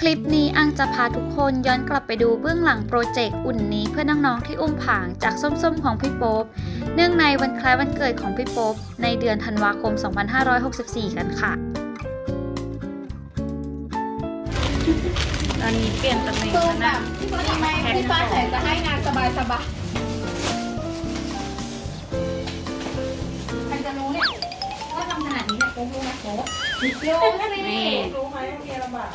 คลิปนี้อังจะพาทุกคนย้อนกลับไปดูเบื้องหลังโปรเจกต์อุ่นนี้เพื่อน้องๆที่อุ้มผางจากส้มๆของพี่โป๊ปเนื่องในวันคล้ายวันเกิดของพี่โป๊ปในเดือนธันวาคม 2564 กันค่ะ ตอนนี้เปลี่ยนตำแหน่งคือแล้วแบนะบมีไหมพี่ฟ้าใสจะให้งานสบายสบายใรู้ไหมโป๊โยสินี่รู้ไหมว่าเมียลำบาก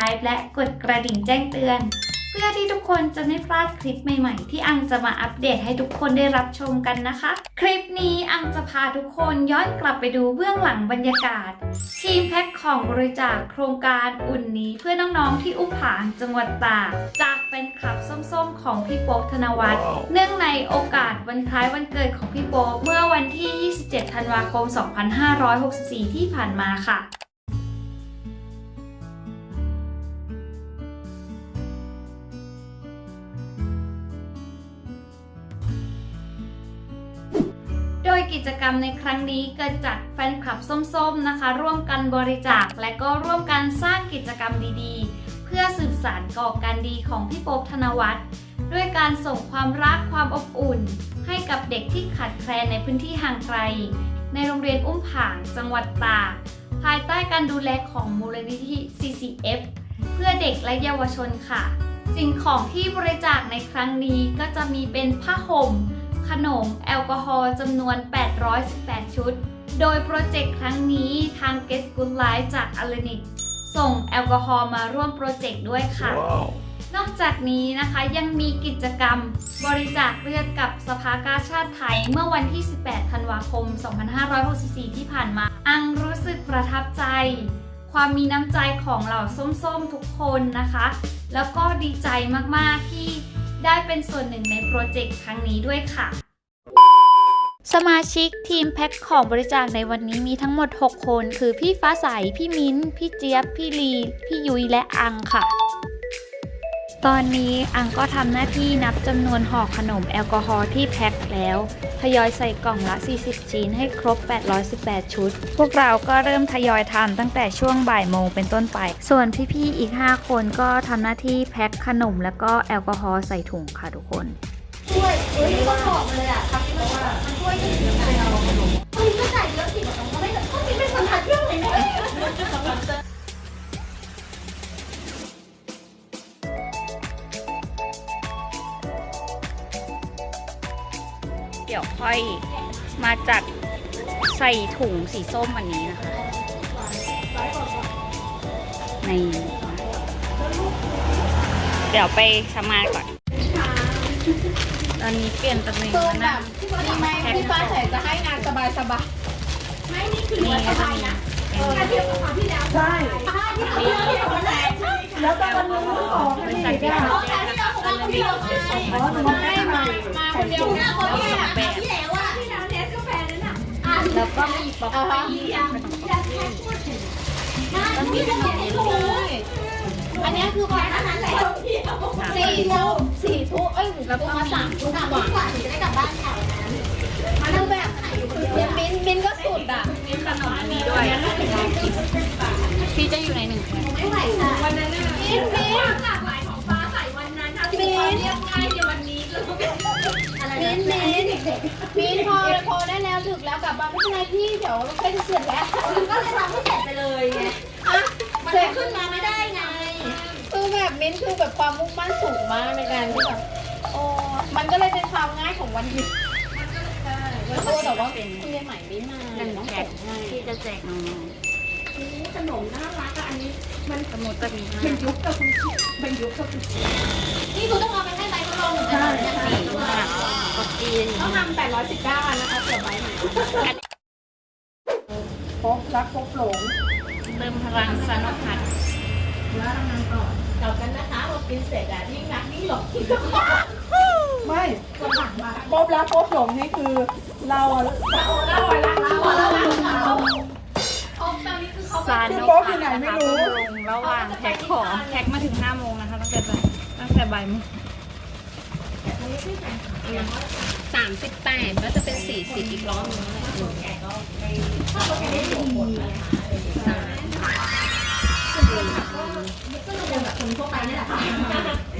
subscribe และกดกระดิ่งแจ้งเตือน เพื่อที่ทุกคนจะไม่พลาดคลิปใหม่ๆ ที่อังจะมาอัปเดตให้ทุกคนได้รับชมกันนะคะ คลิปนี้อังจะพาทุกคนย้อนกลับไปดูเบื้องหลังบรรยากาศ ทีมแพ็คของบริจาคโครงการอุ่นนี้เพื่อน้องๆที่อุ้มผางจังหวัดตากจากแฟนคลับส้มๆ ของพี่โป๊ปธนวัฒน์เนื่องในโอกาสวันคล้ายวันเกิดของพี่โป๊ปเมื่อวันที่ 27 ธันวาคม 2564 ที่ผ่านมาค่ะ กิจกรรมในครั้งนี้เกิดจากแฟนคลับส้มๆนะคะ ร่วมกันบริจาคและก็ร่วมกันสร้างกิจกรรมดีๆ เพื่อสืบสานก่อการดีของพี่โป๊ปธนวัฒน์ด้วยการส่งความรักความอบอุ่น ให้กับเด็กที่ขาดแคลนในพื้นที่ห่างไกล ในโรงเรียนอุ้มผางจังหวัดตากภายใต้การดูแลของมูลนิธิ CCF เพื่อเด็กและเยาวชนค่ะ สิ่งของที่บริจาคในครั้งนี้ก็จะมีเป็นผ้าห่ม ขนมแอลกอฮอล์จำนวน 818 ชุด โดยโปรเจกต์ครั้งนี้ทาง Get Good Life จากอ l ลนิกส่งแอลกอฮอล์มาร่วมโปรเจกต์ด้วยค่ะนอกจากนี้นะคะยังมีกิจกรรมบริจาคเลือดกับสภากาชาติไทย เมื่อวันที่ 18 ธันวาคม 2564 ที่ผ่านมา อังรู้สึกประทับใจ ความมีน้ำใจของเหล่าส้มๆทุกคนนะคะ แล้วก็ดีใจมากๆที่ ได้เป็นส่วนหนึ่งในโปรเจกต์ครั้งนี้ด้วยค่ะ สมาชิกทีมแพ็คของบริจาคในวันนี้มีทั้งหมด 6 คน คือพี่ฟ้าใส พี่มิ้น พี่เจี๊ยบ พี่ลี พี่ยุ้ยและอังค่ะ ตอนนี้อังก็ทำหน้าที่นับจำนวนห่อขนมแอลกอฮอล์ที่แพ็คแล้ว ทยอยใส่กล่องละ 40 ชิ้นให้ครบ 818 ชุด พวกเราก็เริ่มทยอยทำตั้งแต่ช่วงบ่ายโมงเป็นต้นไป ส่วนพี่ๆอีก 5 คนก็ทำหน้าที่แพ็คขนมแล้วก็แอลกอฮอล์ใส่ถุงค่ะทุกคน ช่วยเฮ้ยต้อบอกเลยอะครับว่ามันช่วยจริงๆ เดี๋ยวค่อยมาจัดใส่ถุงสีส้มอันนี้นะคะในเดี๋ยวไปทำงานก่อน ตอนนี้เปลี่ยนตำแหน่งคือแล้วแบนะบมีไหมพี่ฟ้าใส่จะให้งานสบายสบายไม่นี่คือวันสบายนะเออเทียบกับคราวที่แล้วใช่ใช่ที่เราเทียบกับวันแรกแล้วก็วันนี้ก็ของบริษัทที่เราแจ้งกับคนเดียวไงอ๋อหนูไม่ มามาคนเดียวนะคนเดียวแบบที่แล้วอะที่แล้วเนสกาแฟนั่นอะอะแล้วก็มีป๊อปปี้อะมันมีขนมด้วยอันนี้คือวันนั้นแหละสี่ทุ่มสี่ทุ่มเอ้ยแล้วก็มาสามทุ่มกว่าถึงจะได้กลับบ้านแถ ล้วกลับบ้านไม่เป็นไรพี่เดี๋ยวเราใกล้จะเสร็จแล้วก็เลยทำให้เสร็จไปเลยไงอะเสร็จขึ้นมาไม่ได้ไง คือแบบมิ้นท์คือแบบความมุ่งมั่นสูงมากในการที่แบบโอ้มันก็เลยเป็นความง่ายของวันหยุดโอ้แต่ว่าคุณยายใหม่ไม่มาหนึ่งต้องแพ็ส่คงให้ที่จะแจกน้องขนมน่ารักอะอันนี้ๆสมุดก็มีให้เป็นยุคกับคุณเป็นยุคกับคุณ ป๊อปปี้ต้องทำแปดร้อยสิบเก้าอันนะคะเผื่อใบใหม่พบรักพบหลงเติมพลังสนุกค่ะแล้วทำงานต่อต่อกันนะคะพอกินเสร็จอะยิ่งรักยิ่งหลงยิ่งมไม่พบแล้วพบหลงนี่คือ เราอะซานคืโนอโป๊ะกะอยู่ไหนไม่นะคะรู้เพิ่งลงระหว่างแพ็คของแพ็คมาถึง5โมงนะคะตั้งแต่บ่ายตั้งแต่บ่ายโมง สามสิบแปดก็จะเป็นสี่สิบอีกรอบนึง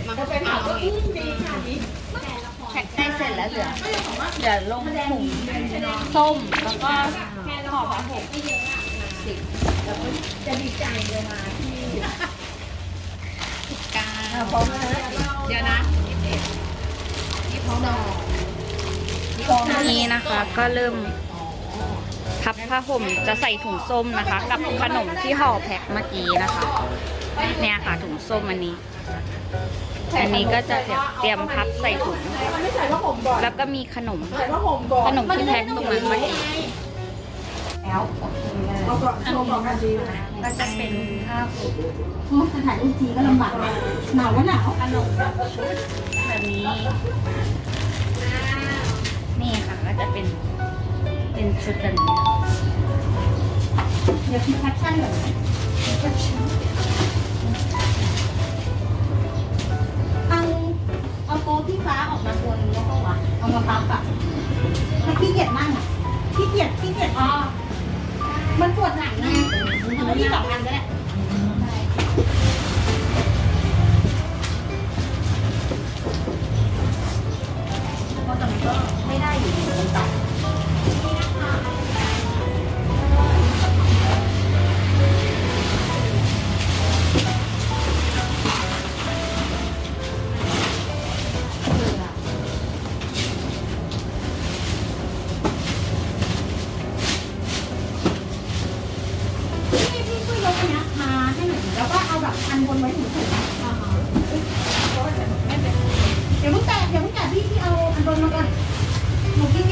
มันก็ไปเผาเองแพ็คได้เสร็จแล้วเหลือเดี๋ยวลงถุงส้มแล้วก็ห่อผ้าห่มเก้าเดี๋ยวนะยี่สิบเอ็ดยี่สิบสอง นี้นะคะก็เริ่มพับผ้าห่มจะใส่ถุงส้มนะคะ กับขนมที่ห่อแพ็คเมื่อกี้นะคะ เนี่ยค่ะถุงส้มอันนี้ อันนี้ก็จะเตรียมพับใส่ถุงมันไม่ใส่ผ้าห่มก่อนแล้วก็มีขนมใส่ผ้าห่มก่อนขนมที่แพ็คตรงนั้นเมื่อกี้เอาก่อนโชว์ก่อนกันดีก็จะเป็นผ้าห่มถ่ายรูปทีก็ลำบากหนาวก็หนาวขนมชุด แบบนี้ นี่ค่ะก็จะเป็น เป็นชุดแบบนี้เดี๋ยวคิดแคปชั่นก่อนเอาเอาโต๊ะพี่ฟ้าออกมาบนแล้วก็วะเอามาพับอะถ้าขี้เกียจนั่งอะขี้เกียจขี้เกียจอ๋อมันปวดหลังไงเอาที่สองอันก็ได้ ไม่ได้อยู่ในตัก หนูขี้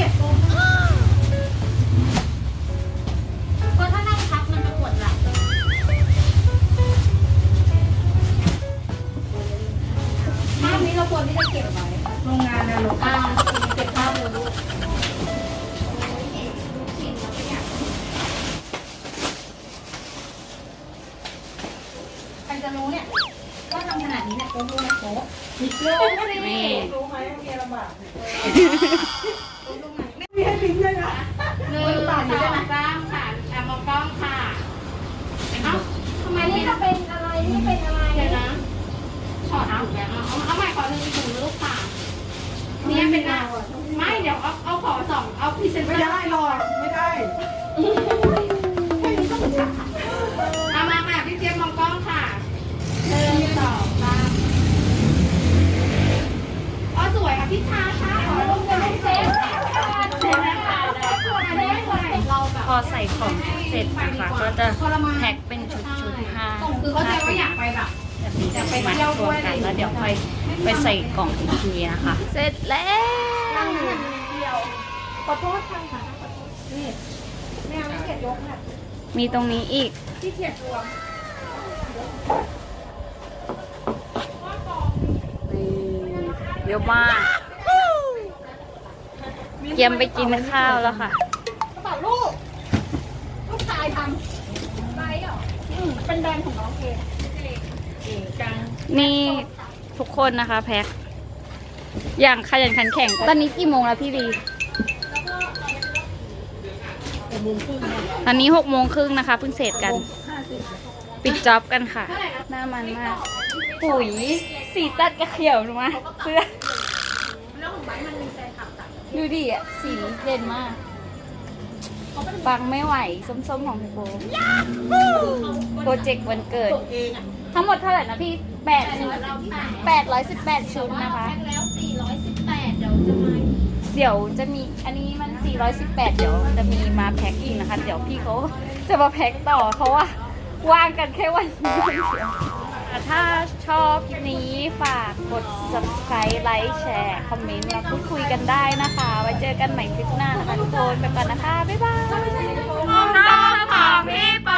นี่ถ้าเป็นอะไร นี่เป็นอะไรเดี๋ยวนะช็อตถูกแล้วเอาเอาใหม่ขอหนึ่งถุงลูกค่ะเนี่ยเป็นอะไม่เดี๋ยวเอาเอาขอสองเอาพรีเซนเตอไม่ร์ได้หรอกไม่ได้ เอามาค่ะพี่เจี๊ยบมองกล้องค่ะหนึ่งสองสามอ๋อสวยค่ะพี่ชาค่ะขอลงเป็นเซฟเซฟนะคะอันนี้วรเราแบบ พอใส่ของเสร็จนะคะก็จะแพ็คเป็น คือเขาใจว่าอยากไปแบบแบบนี้จะไปมัดรวมกันแล้วเดี๋ยวค่อยไปใส่กล่องอีกทีนะคะ เสร็จแล้วขอโทษค่ะขอโทษนี่แมวไม่เกียดยกค่ะมีตรงนี้อีกที่เกียดรวมนี่เยอะมากเตรียมไปกินข้าวแล้วค่ะกระเป๋าลูก ลูกชายทำไปเหรอ อืมเป็นแบรนด์ของน้องเองนี่ทุกคนนะคะ แพ็คอย่างขยันขันแข็งตอนนี้กี่โมงแล้วพี่ลีตอนนี้หกโมงครึ่งนะคะเพิ่งเสร็จกัน ปิดจ็อบกันค่ะ หน้ามันมาก ปุ๋ยสีตัดกระเขียวหนูมาเสื้อดูดิอะสีเด่นมาก ฟังไม่ไหวส้มๆของพี่โบโปรเจกต์วันเกิด ทั้งหมดเท่าไหร่นะพี่แปดแปดร้อยสิบแปดชุดนะคะ แล้ว418เดี๋ยวจะมาเดี๋ยวจะมีอันนี้มัน 418 เดี๋ยวจะมีมาแพ็คอีกนะคะ เดี๋ยวพี่เขาจะมาแพ็คต่อเพราะว่าว่างกันแค่วันนี้ ถ้าชอบคลิปนี้ฝากกด subscribe ไลค์แชร์คอมเมนต์มาพูดคุยกันได้นะคะ ไว้เจอกันใหม่คลิปหน้านะคะทุกคนไปก่อนนะคะ บ๊ายบายชอบของพี่ปอ